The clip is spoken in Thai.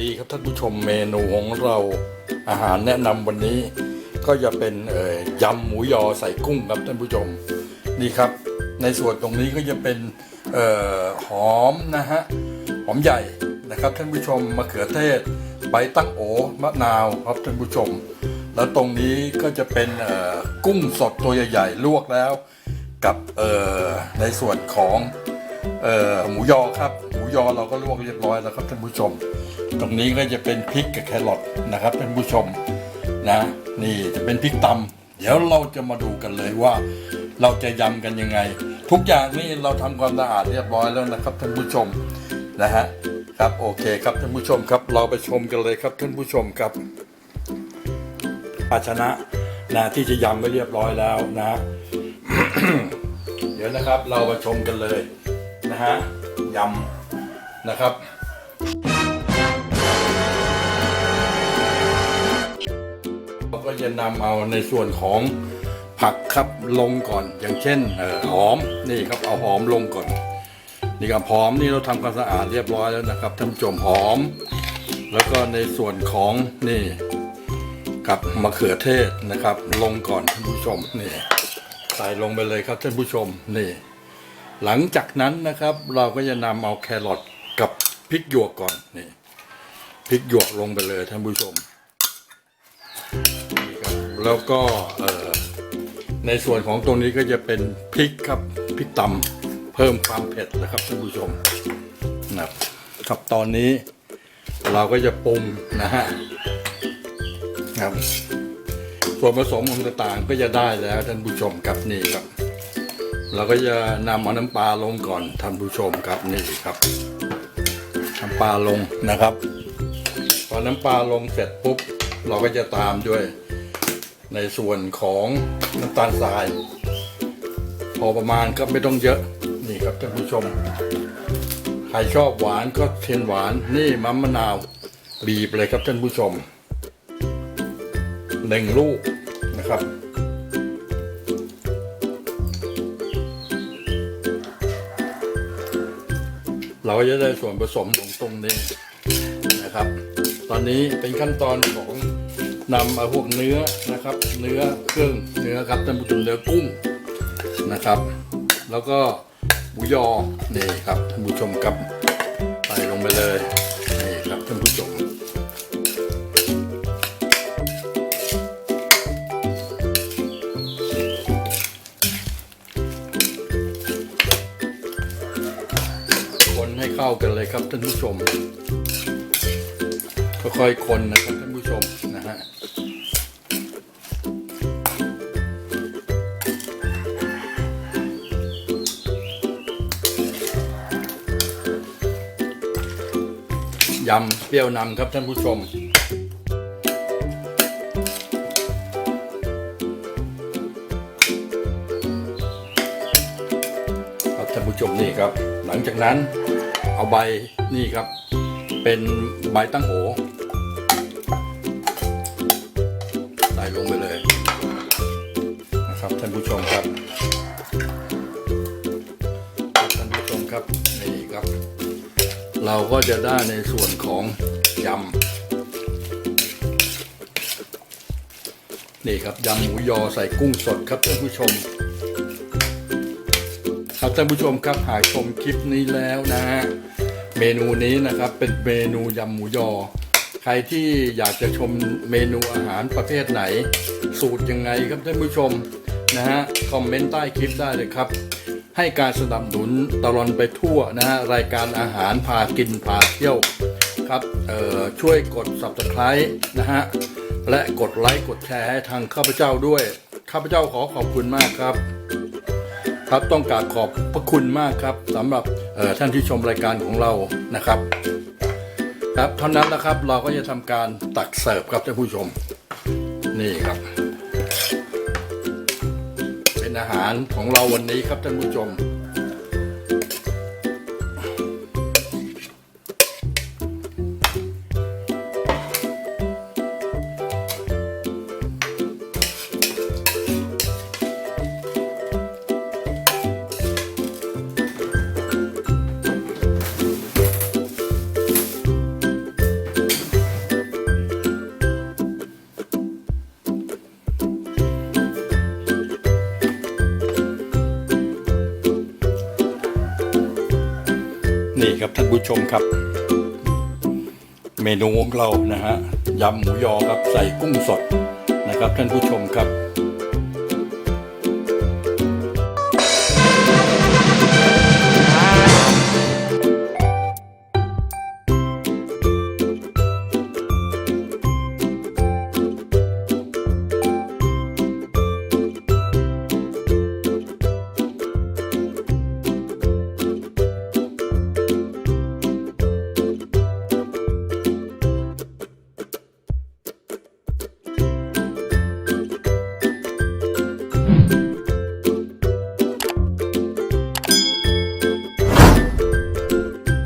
ดีครับท่านผู้ชมเมนูของเราอาหารแนะนำวันนี้ ก็จะเป็นเอ่อยำหมูยอใส่กุ้งครับท่านผู้ชมนี่ครับ ในส่วนตรงนี้ก็จะเป็นเอ่อหอมนะฮะหอมใหญ่นะครับท่านผู้ชมมะเขือเทศใบตั้งโอมะนาวครับท่านผู้ชม แล้วตรงนี้ก็จะเป็นกุ้งสดตัวใหญ่ๆลวกแล้ว กับในส่วนของออหมูยอครับ หมูยอเราก็ลวกเรียบร้อยแล้วครับท่านผู้ชม ตรงนี้ก็จะเป็นพริกกับแครอทนะครับท่านผู้ชมนะนี่จะเป็นพริกตำเดี๋ยวเราจะมาดูกันเลยว่า เราจะยำกันยังไง ทุกอย่างนี่เราทำความสะอาดเรียบร้อยแล้วนะครับท่านผู้ชมนะฮะครับโอเคครับท่านผู้ชมครับเราไปชมกันเลยครับท่านผู้ชมครับภาชนะนะที่จะยำไว้เรียบร้อยแล้วนะ เดี๋ยวนะครับเรามาชมกันเลยนะฮะยำนะครับ ก็จะนำเอาในส่วนของผักครับลงก่อน อย่างเช่นออหอมนี่ครับเอาหอมลงก่อน นี่ครับหอมนี่เราทำความสะอาดเรียบร้อยแล้วนะครับท่านผู้ชมหอม แล้วก็ในส่วนของนี่กับมะเขือเทศนะครับ ลงก่อนท่านผู้ชมนี่ใส่ลงไปเลยครับท่านผู้ชมนี่ หลังจากนั้นนะครับ เราก็จะนำเอาแครอทกับพริกหยวกก่อนนี่พริกหยวกลงไปเลยท่านผู้ชม แล้วก็ในส่วนของตรงนี้ก็จะเป็นพริกครับพริกตำเพิ่มความเผ็ดนะครับท่านผู้ชมนะครับครับตอนนี้เราก็จะปรุงนะฮะครับส่วนผสมของต่างๆก็จะได้แล้วท่านผู้ชมครับนี่ครับ เราก็จะนำเอาน้ำปลาลงก่อนท่านผู้ชมครับนี่ครับน้ำปลาลงนะครับ พอน้ำปลาลงเสร็จปุ๊บ เราก็จะตามด้วย ในส่วนของน้ำตาลทราย พอประมาณก็ไม่ต้องเยอะนี่ครับท่านผู้ชม ใครชอบหวานก็เทนหวานนี่มันมะนาวบีบเลยครับท่านผู้ชมหนึ่งลูกนะครับเราก็จะได้ส่วนผสมของตรงนี้นะครับ ตอนนี้เป็นขั้นตอนของ นำเอาพวกเนื้อนะครับ เนื้อเครื่องเนื้อครับท่านผู้ชมเนื้อกุ้งนะครับ แล้วก็หมูยอนี่ครับท่านผู้ชมครับใส่ลงไปเลยนี่ครับท่านผู้ชมคนให้เข้ากันเลยครับท่านผู้ชมค่อยๆคนนะครับ ยำเปรี้ยวนำครับท่านผู้ชม ครับท่านผู้ชมนี่ครับ หลังจากนั้นเอาใบนี่ครับ เป็นใบตั้งโหใส่ลงไปเลยนะครับท่านผู้ชมครับครับท่านผู้ชมครับนี่ครับ เราก็จะได้ในส่วนของยำนี่ครับยำหมูยอใส่กุ้งสดครับท่านผู้ชม ครับท่านผู้ชมครับหากชมคลิปนี้แล้วนะฮะเมนูนี้นะครับเป็นเมนูยำหมูยอ ใครที่อยากจะชมเมนูอาหารประเภทไหน สูตรยังไงครับท่านผู้ชมนะฮะคอมเมนต์ใต้คลิปได้เลยครับ ให้การสนับสนุนตลอดไปทั่วนะฮะรายการอาหารพากินพาเที่ยวครับช่วยกด subscribe นะฮะและกดไลค์กดแชร์ให้ทางข้าพเจ้าด้วย ข้าพเจ้าขอขอบคุณมากครับ ครับต้องกราบขอบพระคุณมากครับสำหรับท่านที่ชมรายการของเรานะครับ ครับเท่านั้นนะครับเราก็จะทำการตักเสิร์ฟครับท่านผู้ชม นี่ครับ เป็นอาหารของเราวันนี้ครับท่านผู้ชม นี่ครับท่านผู้ชมครับ เมนูของเรานะฮะยำหมูยอครับใส่กุ้งสดนะครับท่านผู้ชมครับ